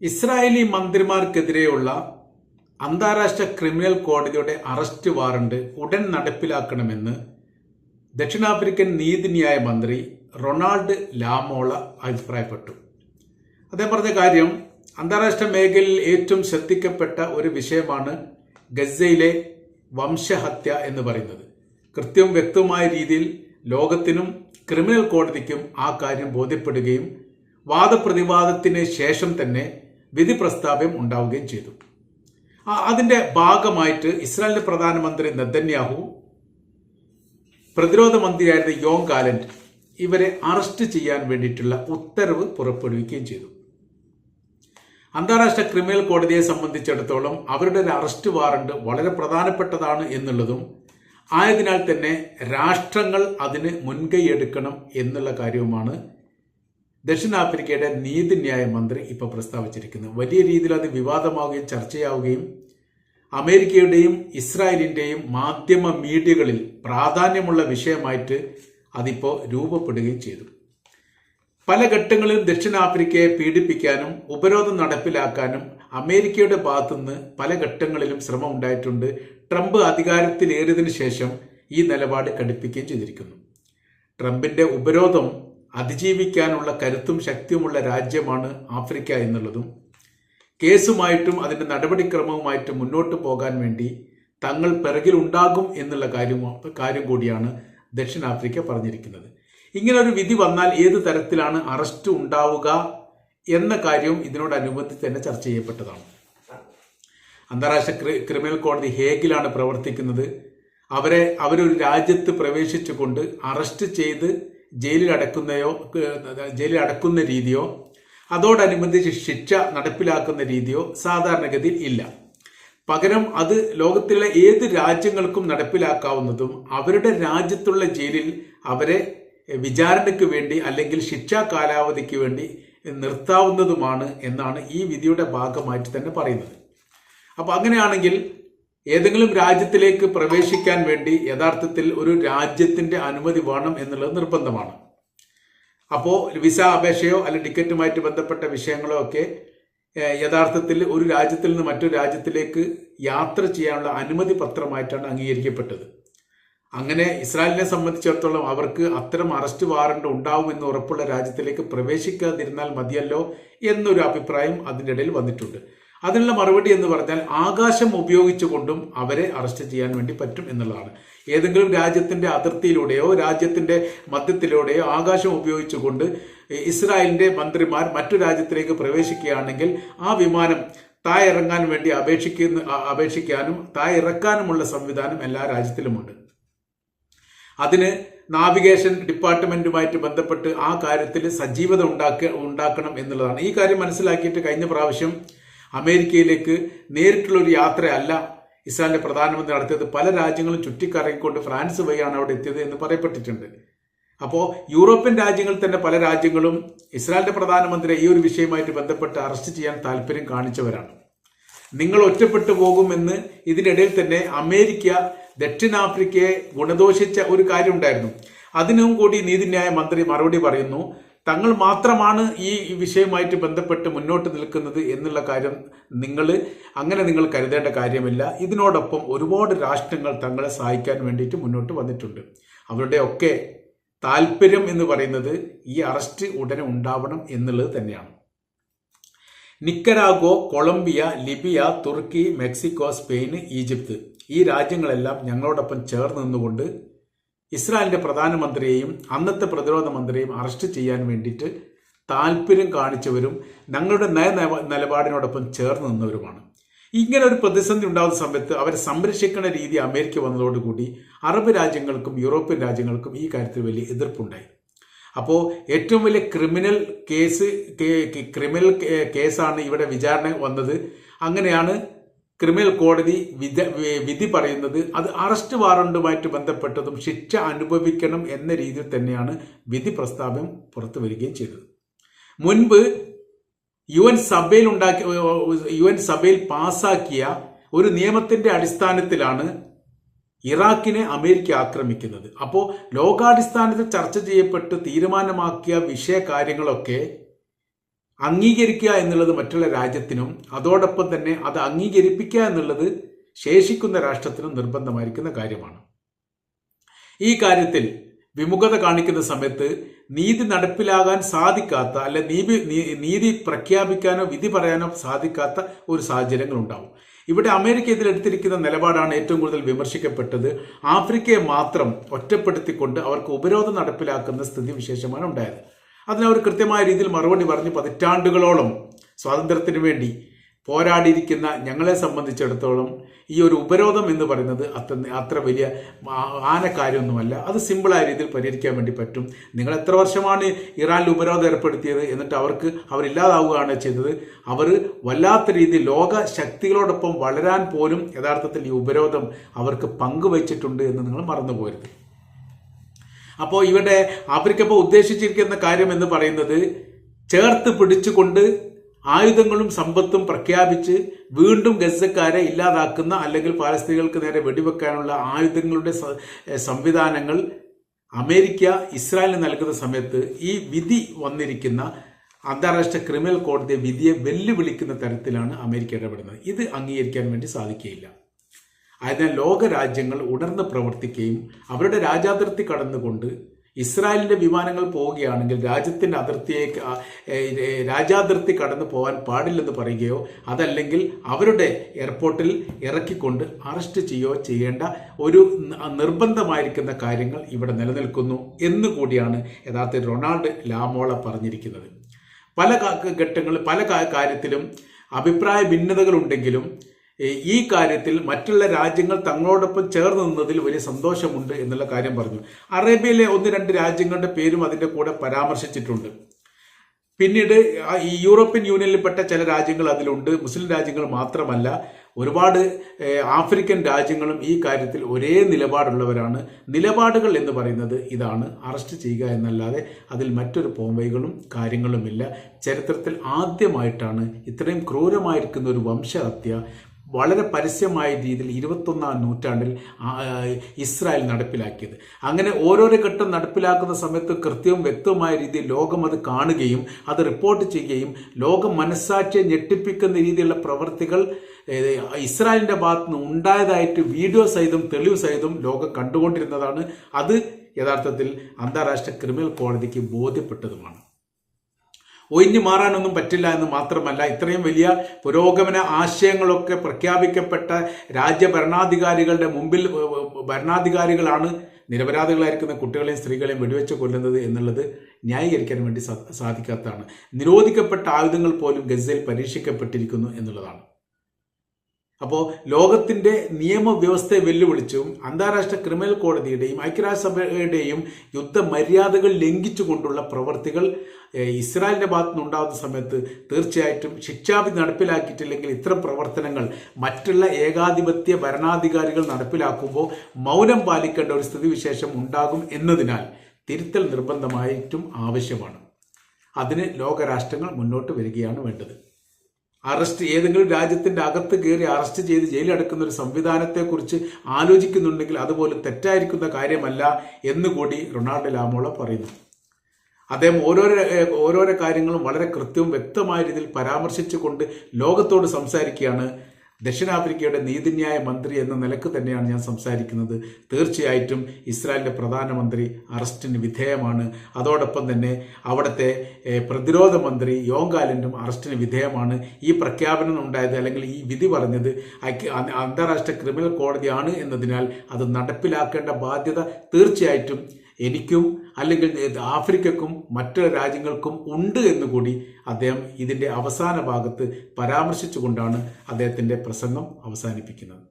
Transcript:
Israeli മന്ത്രിമാർക്കെതിരെയുള്ള അന്താരാഷ്ട്ര criminal കോടതിയുടെ arrest warrant ഉടൻ നടപ്പിലാക്കണമെന്ന് ദക്ഷിണാഫ്രിക്കൻ നീതിന്യായ മന്ത്രി റൊണാൾഡ് ലാമോള അഭിപ്രായപ്പെട്ടു. അദ്ദേഹം പറഞ്ഞ കാര്യം അന്താരാഷ്ട്ര മേഖലയിൽ ഏറ്റവും ശ്രദ്ധിക്കപ്പെട്ട ഒരു വിഷയമാണ് ഗസയിലെ വംശഹത്യ എന്ന് പറയുന്നത്. കൃത്യവും വ്യക്തവുമായ രീതിയിൽ ലോകത്തിനും ക്രിമിനൽ കോടതിക്കും ആ കാര്യം ബോധ്യപ്പെടുകയും വാദപ്രതിവാദത്തിന് ശേഷം തന്നെ വിധി പ്രസ്താവ്യം ഉണ്ടാവുകയും ചെയ്തു. അതിന്റെ ഭാഗമായിട്ട് ഇസ്രായേലിന്റെ പ്രധാനമന്ത്രി നെതന്യാഹു പ്രതിരോധ മന്ത്രിയായിരുന്ന യോങ് ഗാലന്റ് ഇവരെ അറസ്റ്റ് ചെയ്യാൻ വേണ്ടിയിട്ടുള്ള ഉത്തരവ് പുറപ്പെടുവിക്കുകയും ചെയ്തു. അന്താരാഷ്ട്ര ക്രിമിനൽ കോടതിയെ സംബന്ധിച്ചിടത്തോളം അവരുടെ ഒരു അറസ്റ്റ് വാറണ്ട് വളരെ പ്രധാനപ്പെട്ടതാണ് എന്നുള്ളതും ആയതിനാൽ തന്നെ രാഷ്ട്രങ്ങൾ അതിന് മുൻകൈ എടുക്കണം എന്നുള്ള കാര്യവുമാണ് ദക്ഷിണാഫ്രിക്കയുടെ നീതിന്യായ മന്ത്രി ഇപ്പോൾ പ്രസ്താവിച്ചിരിക്കുന്നത് വലിയ രീതിയിൽ അത് വിവാദമാവുകയും ചർച്ചയാവുകയും അമേരിക്കയുടെയും ഇസ്രായേലിന്റെയും മാധ്യമ മീഡിയകളിൽ പ്രാധാന്യമുള്ള വിഷയമായിട്ട് അതിപ്പോൾ രൂപപ്പെടുകയും ചെയ്തു. പല ഘട്ടങ്ങളിലും ദക്ഷിണാഫ്രിക്കയെ പീഡിപ്പിക്കാനും ഉപരോധം നടപ്പിലാക്കാനും അമേരിക്കയുടെ ഭാഗത്തുനിന്ന് പല ഘട്ടങ്ങളിലും ശ്രമം ഉണ്ടായിട്ടുണ്ട്. ട്രംപ് അധികാരത്തിലേറിയതിനു ശേഷം ഈ നിലപാട് കടുപ്പിക്കുകയും ചെയ്തിരിക്കുന്നു. ട്രംപിന്റെ ഉപരോധം അതിജീവിക്കാനുള്ള കരുത്തും ശക്തിയുമുള്ള രാജ്യമാണ് ആഫ്രിക്ക എന്നുള്ളതും കേസുമായിട്ടും അതിന്റെ നടപടിക്രമവുമായിട്ട് മുന്നോട്ട് പോകാൻ വേണ്ടി തങ്ങൾ പിറകിലുണ്ടാകും എന്നുള്ള കാര്യം കാര്യം കൂടിയാണ് ദക്ഷിണാഫ്രിക്ക പറഞ്ഞിരിക്കുന്നത്. ഇങ്ങനെ ഒരു വിധി വന്നാൽ ഏത് തരത്തിലാണ് അറസ്റ്റ് ഉണ്ടാവുക എന്ന കാര്യവും ഇതിനോടനുബന്ധിച്ച് തന്നെ ചർച്ച ചെയ്യപ്പെട്ടതാണ്. അന്താരാഷ്ട്ര ക്രി- ക്രിമിനൽ കോടതി ഹേഗിലാണ് പ്രവർത്തിക്കുന്നത്. അവരെ അവരൊരു രാജ്യത്ത് പ്രവേശിച്ചുകൊണ്ട് അറസ്റ്റ് ചെയ്ത് ജയിലിൽ അടക്കുന്നയോ ജയിലിൽ അടക്കുന്ന രീതിയോ അതോടനുബന്ധിച്ച് ശിക്ഷ നടപ്പിലാക്കുന്ന രീതിയോ സാധാരണഗതിയിൽ ഇല്ല. പകരം അത് ലോകത്തിലെ ഏത് രാജ്യങ്ങൾക്കും നടപ്പിലാക്കാവുന്നതും അവരുടെ രാജ്യത്തുള്ള ജയിലിൽ അവരെ വിചാരണയ്ക്ക് വേണ്ടി അല്ലെങ്കിൽ ശിക്ഷാ കാലാവധിക്ക് വേണ്ടി നിർത്താവുന്നതുമാണ് എന്നാണ് ഈ വിധിയുടെ ഭാഗമായിട്ട് തന്നെ പറയുന്നത്. അപ്പൊ അങ്ങനെയാണെങ്കിൽ ഏതെങ്കിലും രാജ്യത്തിലേക്ക് പ്രവേശിക്കാൻ വേണ്ടി യഥാർത്ഥത്തിൽ ഒരു രാജ്യത്തിന്റെ അനുമതി വേണം എന്നുള്ളത് നിർബന്ധമാണ്. അപ്പോൾ വിസ അപേക്ഷയോ അല്ലെങ്കിൽ ടിക്കറ്റുമായിട്ട് ബന്ധപ്പെട്ട വിഷയങ്ങളോ ഒക്കെ യഥാർത്ഥത്തിൽ ഒരു രാജ്യത്തിൽ നിന്ന് മറ്റൊരു രാജ്യത്തിലേക്ക് യാത്ര ചെയ്യാനുള്ള അനുമതി പത്രമായിട്ടാണ് അംഗീകരിക്കപ്പെട്ടത്. അങ്ങനെ ഇസ്രായേലിനെ സംബന്ധിച്ചിടത്തോളം അവർക്ക് അത്തരം അറസ്റ്റ് വാറണ്ട് ഉണ്ടാവും എന്ന് ഉറപ്പുള്ള രാജ്യത്തിലേക്ക് പ്രവേശിക്കാതിരുന്നാൽ മതിയല്ലോ എന്നൊരു അഭിപ്രായം അതിന്റെ ഇടയിൽ വന്നിട്ടുണ്ട്. അതിനുള്ള മറുപടി എന്ന് പറഞ്ഞാൽ ആകാശം ഉപയോഗിച്ചുകൊണ്ടും അവരെ അറസ്റ്റ് ചെയ്യാൻ വേണ്ടി പറ്റും എന്നുള്ളതാണ്. ഏതെങ്കിലും രാജ്യത്തിന്റെ അതിർത്തിയിലൂടെയോ രാജ്യത്തിന്റെ മധ്യത്തിലൂടെയോ ആകാശം ഉപയോഗിച്ചുകൊണ്ട് ഇസ്രായേലിന്റെ മന്ത്രിമാർ മറ്റു രാജ്യത്തിലേക്ക് പ്രവേശിക്കുകയാണെങ്കിൽ ആ വിമാനം താഴെ ഇറങ്ങാൻ വേണ്ടി അപേക്ഷിക്കുന്ന അപേക്ഷിക്കാനും താഴെ ഇറക്കാനുമുള്ള സംവിധാനം എല്ലാ രാജ്യത്തിലുമുണ്ട്. അതിന് നാവിഗേഷൻ ഡിപ്പാർട്ട്മെന്റുമായിട്ട് ബന്ധപ്പെട്ട് ആ കാര്യത്തിൽ സജീവത ഉണ്ടാക്ക ഉണ്ടാക്കണം എന്നുള്ളതാണ്. ഈ കാര്യം മനസ്സിലാക്കിയിട്ട് കഴിഞ്ഞ പ്രാവശ്യം അമേരിക്കയിലേക്ക് നേരിട്ടുള്ള ഒരു യാത്രയല്ല ഇസ്രായേലിന്റെ പ്രധാനമന്ത്രി നടത്തിയത്. പല രാജ്യങ്ങളും ചുറ്റിക്കറങ്ങിക്കൊണ്ട് ഫ്രാൻസ് വഴിയാണ് അവിടെ എത്തിയത് എന്ന് പറയപ്പെട്ടിട്ടുണ്ട്. അപ്പോൾ യൂറോപ്യൻ രാജ്യങ്ങളിൽ തന്നെ പല രാജ്യങ്ങളും ഇസ്രായേലിന്റെ പ്രധാനമന്ത്രിയെ ഈ ഒരു വിഷയമായിട്ട് ബന്ധപ്പെട്ട് അറസ്റ്റ് ചെയ്യാൻ താല്പര്യം കാണിച്ചവരാണ്. നിങ്ങൾ ഒറ്റപ്പെട്ടു പോകുമെന്ന് ഇതിനിടയിൽ തന്നെ അമേരിക്ക ദക്ഷിണാഫ്രിക്കയെ ഗുണദോഷിച്ച ഒരു കാര്യം ഉണ്ടായിരുന്നു. അതിനും കൂടി നീതിന്യായ മന്ത്രി മറുപടി പറയുന്നു തങ്ങൾ മാത്രമാണ് ഈ വിഷയവുമായിട്ട് ബന്ധപ്പെട്ട് മുന്നോട്ട് നിൽക്കുന്നത് എന്നുള്ള കാര്യം നിങ്ങൾ അങ്ങനെ നിങ്ങൾ കരുതേണ്ട കാര്യമില്ല. ഇതിനോടൊപ്പം ഒരുപാട് രാഷ്ട്രങ്ങൾ തങ്ങളെ സഹായിക്കാൻ വേണ്ടിയിട്ട് മുന്നോട്ട് വന്നിട്ടുണ്ട്. അവരുടെ ഒക്കെ താല്പര്യം എന്ന് പറയുന്നത് ഈ അറസ്റ്റ് ഉടനെ ഉണ്ടാവണം എന്നുള്ളത് തന്നെയാണ്. നിക്കരാഗോ കൊളംബിയ ലിബിയ തുർക്കി മെക്സിക്കോ സ്പെയിൻ ഈജിപ്ത് ഈ രാജ്യങ്ങളെല്ലാം ഞങ്ങളോടൊപ്പം ചേർന്ന് നിന്നുകൊണ്ട് ഇസ്രായേലിന്റെ പ്രധാനമന്ത്രിയെയും അന്നത്തെ പ്രതിരോധ മന്ത്രിയെയും അറസ്റ്റ് ചെയ്യാൻ വേണ്ടിയിട്ട് താല്പര്യം കാണിച്ചവരും ഞങ്ങളുടെ നയ നിലപാടിനോടൊപ്പം ചേർന്ന് നിന്നവരുമാണ്. ഇങ്ങനെ ഒരു പ്രതിസന്ധി ഉണ്ടാകുന്ന സമയത്ത് അവരെ സംരക്ഷിക്കുന്ന രീതി അമേരിക്ക വന്നതോടുകൂടി അറബ് രാജ്യങ്ങൾക്കും യൂറോപ്യൻ രാജ്യങ്ങൾക്കും ഈ കാര്യത്തിൽ വലിയ എതിർപ്പുണ്ടായി. അപ്പോൾ ഏറ്റവും വലിയ ക്രിമിനൽ കേസ് ക്രിമിനൽ കേസാണ് ഇവിടെ വിചാരണ വന്നത്. അങ്ങനെയാണ് ക്രിമിനൽ കോടതി വിധ വിധി പറയുന്നത് അത് അറസ്റ്റ് വാറണ്ടുമായിട്ട് ബന്ധപ്പെട്ടതും ശിക്ഷ അനുഭവിക്കണം എന്ന രീതിയിൽ തന്നെയാണ് വിധി പ്രസ്താവം പുറത്തു വരികയും ചെയ്തത്. മുൻപ് യു എൻ സഭയിൽ ഉണ്ടാക്കി യു എൻ സഭയിൽ പാസാക്കിയ ഒരു നിയമത്തിന്റെ അടിസ്ഥാനത്തിലാണ് ഇറാഖിനെ അമേരിക്ക ആക്രമിക്കുന്നത്. അപ്പോൾ ലോകാടിസ്ഥാനത്തിൽ ചർച്ച ചെയ്യപ്പെട്ട് തീരുമാനമാക്കിയ വിഷയ കാര്യങ്ങളൊക്കെ അംഗീകരിക്കുക എന്നുള്ളത് മറ്റുള്ള രാജ്യത്തിനും അതോടൊപ്പം തന്നെ അത് അംഗീകരിപ്പിക്കുക എന്നുള്ളത് ശേഷിക്കുന്ന രാഷ്ട്രത്തിനും നിർബന്ധമായിരിക്കുന്ന കാര്യമാണ്. ഈ കാര്യത്തിൽ വിമുഖത കാണിക്കുന്ന സമയത്ത് നീതി നടപ്പിലാകാൻ സാധിക്കാത്ത അല്ലെ നീതി നീതി പ്രഖ്യാപിക്കാനോ വിധി പറയാനോ സാധിക്കാത്ത ഒരു സാഹചര്യങ്ങൾ ഉണ്ടാവും. ഇവിടെ അമേരിക്ക ഇതിലെടുത്തിരിക്കുന്ന നിലപാടാണ് ഏറ്റവും കൂടുതൽ വിമർശിക്കപ്പെട്ടത്. ആഫ്രിക്കയെ മാത്രം ഒറ്റപ്പെടുത്തിക്കൊണ്ട് അവർക്ക് ഉപരോധം നടപ്പിലാക്കുന്ന സ്ഥിതി വിശേഷമാണ് ഉണ്ടായത്. അതിനവർ കൃത്യമായ രീതിയിൽ മറുപടി പറഞ്ഞ് പതിറ്റാണ്ടുകളോളം സ്വാതന്ത്ര്യത്തിന് വേണ്ടി പോരാടിയിരിക്കുന്ന ഞങ്ങളെ സംബന്ധിച്ചിടത്തോളം ഈ ഒരു ഉപരോധം എന്ന് പറയുന്നത് അത്ര അത്ര വലിയ ആനക്കാര്യമൊന്നുമല്ല അത് സിമ്പിളായ രീതിയിൽ പരിഹരിക്കാൻ വേണ്ടി പറ്റും. നിങ്ങൾ എത്ര വർഷമാണ് ഇറാനിൽ ഉപരോധം ഏർപ്പെടുത്തിയത് എന്നിട്ട് അവർക്ക് അവരില്ലാതാവുകയാണ് ചെയ്തത്. അവർ വല്ലാത്ത രീതിയിൽ ലോക ശക്തികളോടൊപ്പം വളരാൻ പോലും യഥാർത്ഥത്തിൽ ഈ ഉപരോധം അവർക്ക് പങ്കുവച്ചിട്ടുണ്ട് എന്ന് നിങ്ങൾ മറന്നു പോരുത് അപ്പോൾ ഇവിടെ ആഫ്രിക്കപ്പ ഉദ്ദേശിച്ചിരിക്കുന്ന കാര്യം എന്ന് പറയുന്നത് ചേർത്ത് പിടിച്ചുകൊണ്ട് ആയുധങ്ങളും സമ്പത്തും പ്രഖ്യാപിച്ച് വീണ്ടും ഗസക്കാരെ ഇല്ലാതാക്കുന്ന അല്ലെങ്കിൽ പാലസ്തീനികൾക്ക് നേരെ വെടിവെക്കാനുള്ള ആയുധങ്ങളുടെ സംവിധാനങ്ങൾ അമേരിക്ക ഇസ്രായേലിന് നൽകുന്ന സമയത്ത് ഈ വിധി വന്നിരിക്കുന്ന അന്താരാഷ്ട്ര ക്രിമിനൽ കോടതി വിധിയെ വെല്ലുവിളിക്കുന്ന തരത്തിലാണ് അമേരിക്ക ഇടപെടുന്നത്. ഇത് അംഗീകരിക്കാൻ വേണ്ടി സാധിക്കുകയില്ല. അതിനാൽ ലോകരാജ്യങ്ങൾ ഉണർന്ന് പ്രവർത്തിക്കുകയും അവരുടെ രാജാതിർത്തി കടന്നുകൊണ്ട് ഇസ്രായേലിന്റെ വിമാനങ്ങൾ പോവുകയാണെങ്കിൽ രാജ്യത്തിന്റെ അതിർത്തിയേക്ക് രാജാതിർത്തി കടന്നു പോകാൻ പാടില്ലെന്ന് പറയുകയോ അതല്ലെങ്കിൽ അവരുടെ എയർപോർട്ടിൽ ഇറക്കിക്കൊണ്ട് അറസ്റ്റ് ചെയ്യുകയോ ചെയ്യേണ്ട ഒരു നിർബന്ധമായിരിക്കുന്ന കാര്യങ്ങൾ ഇവിടെ നിലനിൽക്കുന്നു എന്നുകൂടിയാണ് യഥാർത്ഥത്തിൽ റൊണാൾഡ് ലാമോള പറഞ്ഞിരിക്കുന്നത്. പല ഘട്ടങ്ങളിൽ പല കാര്യത്തിലും അഭിപ്രായ ഭിന്നതകളുണ്ടെങ്കിലും ഈ കാര്യത്തിൽ മറ്റുള്ള രാജ്യങ്ങൾ തങ്ങളോടൊപ്പം ചേർന്ന് നിന്നതിൽ വലിയ സന്തോഷമുണ്ട് എന്നുള്ള കാര്യം പറഞ്ഞു. അറേബ്യയിലെ ഒന്ന് രണ്ട് രാജ്യങ്ങളുടെ പേരും അതിന്റെ കൂടെ പരാമർശിച്ചിട്ടുണ്ട്. പിന്നീട് ഈ യൂറോപ്യൻ യൂണിയനിൽപ്പെട്ട ചില രാജ്യങ്ങൾ അതിലുണ്ട്. മുസ്ലിം രാജ്യങ്ങൾ മാത്രമല്ല ഒരുപാട് ആഫ്രിക്കൻ രാജ്യങ്ങളും ഈ കാര്യത്തിൽ ഒരേ നിലപാടുള്ളവരാണ്. നിലപാടുകൾ എന്ന് പറയുന്നത് ഇതാണ്. അറസ്റ്റ് ചെയ്യുക എന്നല്ലാതെ അതിൽ മറ്റൊരു പോംവൈകളും കാര്യങ്ങളുമില്ല. ചരിത്രത്തിൽ ആദ്യമായിട്ടാണ് ഇത്രയും ക്രൂരമായിരിക്കുന്ന ഒരു വംശഹത്യ വളരെ പരസ്യമായ രീതിയിൽ ഇരുപത്തൊന്നാം നൂറ്റാണ്ടിൽ ഇസ്രായേൽ നടപ്പിലാക്കിയത്. അങ്ങനെ ഓരോരോ ഘട്ടം നടപ്പിലാക്കുന്ന സമയത്ത് കൃത്യവും വ്യക്തവുമായ രീതിയിൽ ലോകം അത് കാണുകയും അത് റിപ്പോർട്ട് ചെയ്യുകയും ലോകം മനസ്സാക്ഷിയെ ഞെട്ടിപ്പിക്കുന്ന രീതിയിലുള്ള പ്രവർത്തികൾ ഇസ്രായേലിന്റെ ഭാഗത്ത് നിന്ന് ഉണ്ടായതായിട്ട് വീഡിയോ സഹിതം തെളിവ് സഹിതം ലോകം കണ്ടുകൊണ്ടിരുന്നതാണ്. അത് യഥാർത്ഥത്തിൽ അന്താരാഷ്ട്ര ക്രിമിനൽ കോടതിക്ക് ബോധ്യപ്പെട്ടതുമാണ്. ഒഴിഞ്ഞു മാറാനൊന്നും പറ്റില്ല എന്ന് മാത്രമല്ല ഇത്രയും വലിയ പുരോഗമന ആശയങ്ങളൊക്കെ പ്രഖ്യാപിക്കപ്പെട്ട രാജ്യ ഭരണാധികാരികളുടെ മുമ്പിൽ ഭരണാധികാരികളാണ് നിരപരാധികളായിരിക്കുന്ന കുട്ടികളെയും സ്ത്രീകളെയും വെടിവെച്ച് കൊല്ലുന്നത് എന്നുള്ളത് ന്യായീകരിക്കാൻ വേണ്ടി സാധിക്കാത്തതാണ്. നിരോധിക്കപ്പെട്ട ആയുധങ്ങൾ പോലും ഗസയിൽ പരീക്ഷിക്കപ്പെട്ടിരിക്കുന്നു എന്നുള്ളതാണ്. അപ്പോൾ ലോകത്തിന്റെ നിയമവ്യവസ്ഥയെ വെല്ലുവിളിച്ചും അന്താരാഷ്ട്ര ക്രിമിനൽ കോടതിയുടെയും ഐക്യരാഷ്ട്രസഭയുടെയും യുദ്ധമര്യാദകൾ ലംഘിച്ചുകൊണ്ടുള്ള പ്രവർത്തികൾ ഇസ്രായേലിന്റെ ഭാഗത്തു നിന്നുണ്ടാകുന്ന സമയത്ത് തീർച്ചയായിട്ടും ശിക്ഷാവിധി നടപ്പിലാക്കിയിട്ടില്ലെങ്കിൽ ഇത്തരം പ്രവർത്തനങ്ങൾ മറ്റുള്ള ഏകാധിപത്യ ഭരണാധികാരികൾ നടപ്പിലാക്കുമ്പോൾ മൗനം പാലിക്കേണ്ട ഒരു സ്ഥിതിവിശേഷം ഉണ്ടാകും എന്നതിനാൽ തിരുത്തൽ നിർബന്ധമായിട്ടും ആവശ്യമാണ്. അതിന് ലോകരാഷ്ട്രങ്ങൾ മുന്നോട്ട് വരികയാണ് വേണ്ടത്. അറസ്റ്റ് ഏതെങ്കിലും രാജ്യത്തിന്റെ അകത്ത് കയറി അറസ്റ്റ് ചെയ്ത് ജയിലടക്കുന്ന ഒരു സംവിധാനത്തെക്കുറിച്ച് ആലോചിക്കുന്നുണ്ടെങ്കിൽ അതുപോലെ തെറ്റായിരിക്കുന്ന കാര്യമല്ല എന്നുകൂടി റൊണാൾഡോ ലാമോള പറയുന്നു. അദ്ദേഹം ഓരോരോ ഓരോരോ കാര്യങ്ങളും വളരെ കൃത്യവും വ്യക്തമായ രീതിയിൽ പരാമർശിച്ചുകൊണ്ട് ലോകത്തോട് സംസാരിക്കുകയാണ് ദക്ഷിണാഫ്രിക്കയുടെ നീതിന്യായ മന്ത്രി എന്ന നിലയ്ക്ക് തന്നെയാണ് ഞാൻ സംസാരിക്കുന്നത്. തീർച്ചയായിട്ടും ഇസ്രായേലിന്റെ പ്രധാനമന്ത്രി അറസ്റ്റിന് വിധേയമാണ്. അതോടൊപ്പം തന്നെ അവിടുത്തെ പ്രതിരോധ മന്ത്രി യോങ്കാലൻഡും അറസ്റ്റിന് വിധേയമാണ്. ഈ പ്രഖ്യാപനം ഉണ്ടായത് അല്ലെങ്കിൽ ഈ വിധി പറഞ്ഞത് അന്താരാഷ്ട്ര ക്രിമിനൽ കോടതിയാണ് എന്നതിനാൽ അത് നടപ്പിലാക്കേണ്ട ബാധ്യത തീർച്ചയായിട്ടും എനിക്കും അല്ലെങ്കിൽ ആഫ്രിക്കക്കും മറ്റു രാജ്യങ്ങൾക്കും ഉണ്ട് എന്നുകൂടി അദ്ദേഹം ഇതിന്റെ അവസാന ഭാഗത്ത് പരാമർശിച്ചുകൊണ്ടാണ് അദ്ദേഹത്തിന്റെ പ്രസംഗം അവസാനിപ്പിക്കുന്നത്.